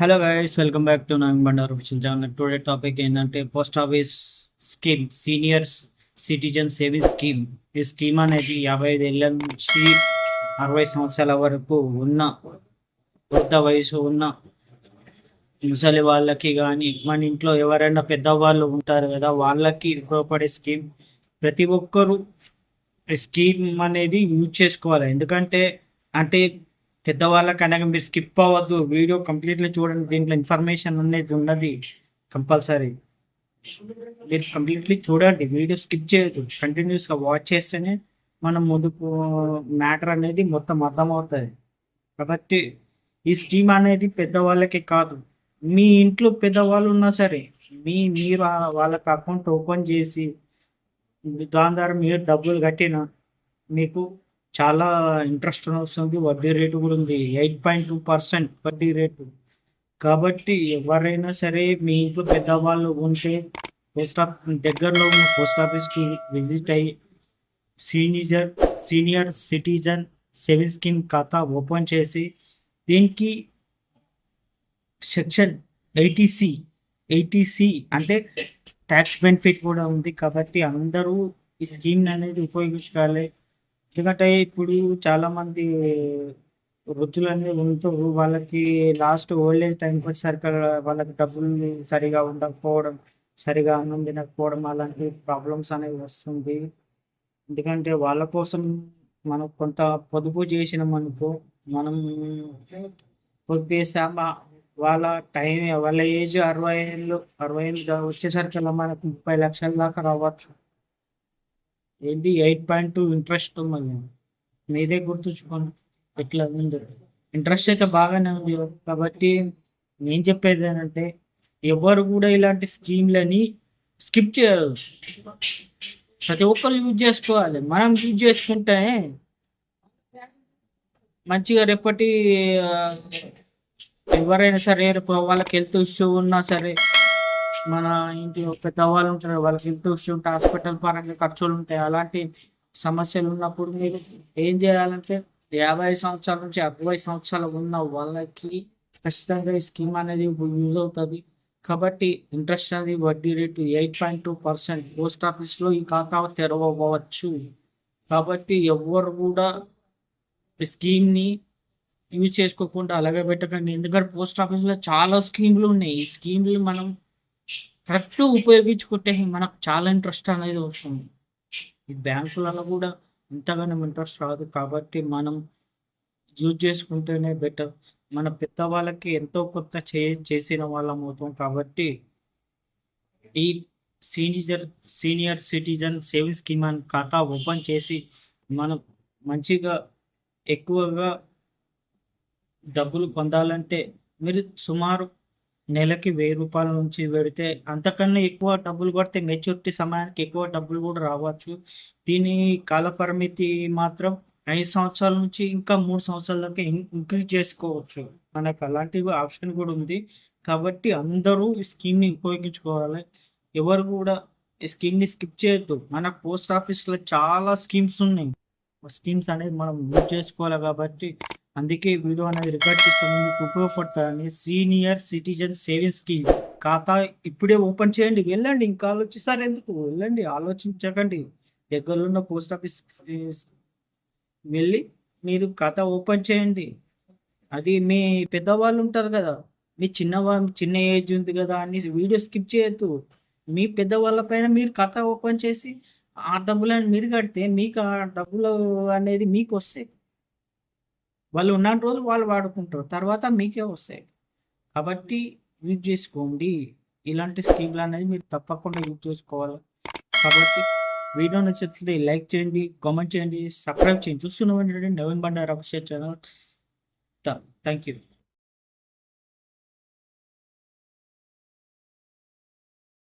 Hello guys welcome back to Naveen Bandaru official channel today topic ఏంటంటే post office scheme seniors citizen saving scheme ఈ scheme అనేది యాభై ఐదు ఏళ్ళ నుంచి అరవై సంవత్సరాల వరకు ఉన్న వృద్ధ వయసు ఉన్న ముసలి వాళ్ళకి కానీ మన ఇంట్లో ఎవరైనా పెద్దవాళ్ళు ఉంటారు కదా వాళ్ళకి ఉపయోగపడే స్కీమ్ ప్రతి ఒక్కరూ ఈ స్కీమ్ అనేది యూజ్ చేసుకోవాలి. ఎందుకంటే అంటే పెద్దవాళ్ళకి అనగా మీరు స్కిప్ అవ్వద్దు. వీడియో కంప్లీట్లీ చూడండి. దీంట్లో ఇన్ఫర్మేషన్ అనేది ఉన్నది కంపల్సరీ. మీరు కంప్లీట్లీ చూడండి. వీడియో స్కిప్ చేయొద్దు. కంటిన్యూస్గా వాచ్ చేస్తేనే మనం ముందుకు మ్యాటర్ అనేది మొత్తం అర్థమవుతుంది. కాబట్టి ఈ స్కీమ్ అనేది పెద్దవాళ్ళకి కాదు. మీ ఇంట్లో పెద్దవాళ్ళు ఉన్నా సరే మీ మీరు వాళ్ళకి అకౌంట్ ఓపెన్ చేసి దాని ద్వారా మీరు డబ్బులు కట్టిన మీకు చాలా ఇంట్రెస్ట్ వస్తుంది వడ్డీ రేటు కూడా ఉంది. ఎయిట్ పాయింట్ టూ పర్సెంట్ వడ్డీ రేటు. కాబట్టి ఎవరైనా సరే మీ ఇంట్లో పెద్దవాళ్ళు ఉంటే పోస్ట్ ఆఫీస్ దగ్గరలో ఉన్న పోస్ట్ ఆఫీస్కి విజిట్ అయ్యి senior senior citizen saving scheme ఖాతా ఓపెన్ చేసి దీనికి section eighty C eighty C అంటే ట్యాక్స్ బెనిఫిట్ కూడా ఉంది. కాబట్టి అందరూ ఈ స్కీమ్ అనేది ఉపయోగించుకోవాలి. ఎందుకంటే ఇప్పుడు చాలా మంది వృద్ధులు ఉంటూ వాళ్ళకి లాస్ట్ ఓల్డ్ ఏజ్ టైంకి వచ్చేసరికి వాళ్ళకి డబ్బులు సరిగా ఉండకపోవడం సరిగా అన్నం తినకపోవడం అలాంటి ప్రాబ్లమ్స్ అనేవి వస్తుంది. ఎందుకంటే వాళ్ళ కోసం మనం కొంత పొదుపు చేసినాం అనుకో మనం పొదుపు చేసామా వాళ్ళ టైం వాళ్ళ ఏజ్ అరవై ఏళ్ళు అరవై ఏళ్ళు వచ్చేసరికి మనకు ముప్పై లక్షల దాకా రావచ్చు. ఏంటి ఎయిట్ పాయింట్ టూ ఇంట్రెస్ట్ మళ్ళీ మీరే గుర్తుంచుకోండి. ఎట్లా ఉంది. ఇంట్రెస్ట్ అయితే బాగానే ఉంది. కాబట్టి నేను చెప్పేది ఏంటంటే ఎవరు కూడా ఇలాంటి స్కీమ్లని స్కిప్ చేయరు. ప్రతి ఒక్కరు యూజ్ చేసుకోవాలి. మనం యూజ్ చేసుకుంటే మంచిగా రేపటి ఎవరైనా సరే రేపు వాళ్ళకి హెల్త్ ఇష్యూ ఉన్నా సరే మన ఇంటి పెద్దవాళ్ళు ఉంటారు వాళ్ళకి హెల్త్ ఇష్యూ ఉంటే హాస్పిటల్ పరంగా ఖర్చులు ఉంటాయి అలాంటి సమస్యలు ఉన్నప్పుడు మీరు ఏం చేయాలంటే యాభై సంవత్సరాల నుంచి అరవై సంవత్సరాలు ఉన్న వాళ్ళకి ఖచ్చితంగా ఈ స్కీమ్ అనేది యూజ్ అవుతుంది. కాబట్టి ఇంట్రెస్ట్ అనేది వడ్డీ rate eight point two percent post ఆఫీస్లో ఈ ఖాతా తెరవవచ్చు. కాబట్టి ఎవరు కూడా స్కీమ్ని యూజ్ చేసుకోకుండా అలాగే పెట్టకండి. ఎందుకంటే పోస్ట్ ఆఫీస్లో చాలా స్కీమ్లు ఉన్నాయి. ఈ స్కీమ్లు మనం కరెక్ట్ ఉపయోగించుకుంటే మనకు చాలా ఇంట్రెస్ట్ అనేది వస్తుంది. ఈ బ్యాంకులలో కూడా ఇంతగానో ఇంట్రెస్ట్ రాదు కాబట్టి మనం యూజ్ చేసుకుంటేనే బెటర్. మన పెద్దవాళ్ళకి ఎంతో కొత్త చే చేసిన వాళ్ళం అవుతాం కాబట్టి ఈ senior senior citizen savings scheme అని ఖాతా ఓపెన్ చేసి మనం మంచిగా ఎక్కువగా డబ్బులు పొందాలంటే మీరు సుమారు నెలకి వెయ్యి రూపాయల నుంచి పెడితే అంతకన్నా ఎక్కువ డబ్బులు కొడితే మెచ్యూరిటీ సమయానికి ఎక్కువ డబ్బులు కూడా రావచ్చు. దీని కాలపరిమితి మాత్రం ఐదు సంవత్సరాల నుంచి ఇంకా మూడు సంవత్సరాల దాకా ఇంక్రీజ్ చేసుకోవచ్చు. మనకు అలాంటివి ఆప్షన్ కూడా ఉంది. కాబట్టి అందరూ ఈ స్కీమ్ని ఉపయోగించుకోవాలి. ఎవరు కూడా ఈ స్కీమ్ని స్కిప్ చేయొద్దు. మన పోస్ట్ ఆఫీస్లో చాలా స్కీమ్స్ ఉన్నాయి. స్కీమ్స్ అనేది మనం యూజ్ చేసుకోవాలి కాబట్టి అందుకే వీడియో అనేది రికార్డ్ చేస్తాను మీకు ఉపయోగపడతాయని సీనియర్ సిటిజన్ సేవింగ్ స్కీమ్ ఖాతా ఇప్పుడే ఓపెన్ చేయండి. వెళ్ళండి. ఇంకా ఆలోచిస్తారు ఎందుకు? వెళ్ళండి. ఆలోచించకండి. దగ్గరలో ఉన్న పోస్ట్ ఆఫీస్ వెళ్ళి మీరు ఖాతా ఓపెన్ చేయండి. అది మీ పెద్దవాళ్ళు ఉంటారు కదా. మీ చిన్నవాళ్ళు చిన్న ఏజ్ ఉంది కదా అని వీడియో స్కిప్ చేయొద్దు. మీ పెద్దవాళ్ళ పైన మీరు ఖాతా ఓపెన్ చేసి ఆ డబ్బులను మీరు కడితే మీకు ఆ డబ్బులు అనేది మీకు వస్తాయి. వాళ్ళు ఉన్న రోజులు వాళ్ళు వాడుకుంటారు. తర్వాత మీకే వస్తాయి. కాబట్టి యూజ్ చేసుకోండి. ఇలాంటి స్కీమ్లు అనేది మీరు తప్పకుండా యూజ్ చేసుకోవాలి. కాబట్టి వీడియో నచ్చితే లైక్ చేయండి కామెంట్ చేయండి సబ్స్క్రైబ్ చేయండి. చూస్తున్నాం Naveen Bandara Abhishek channel. Thank you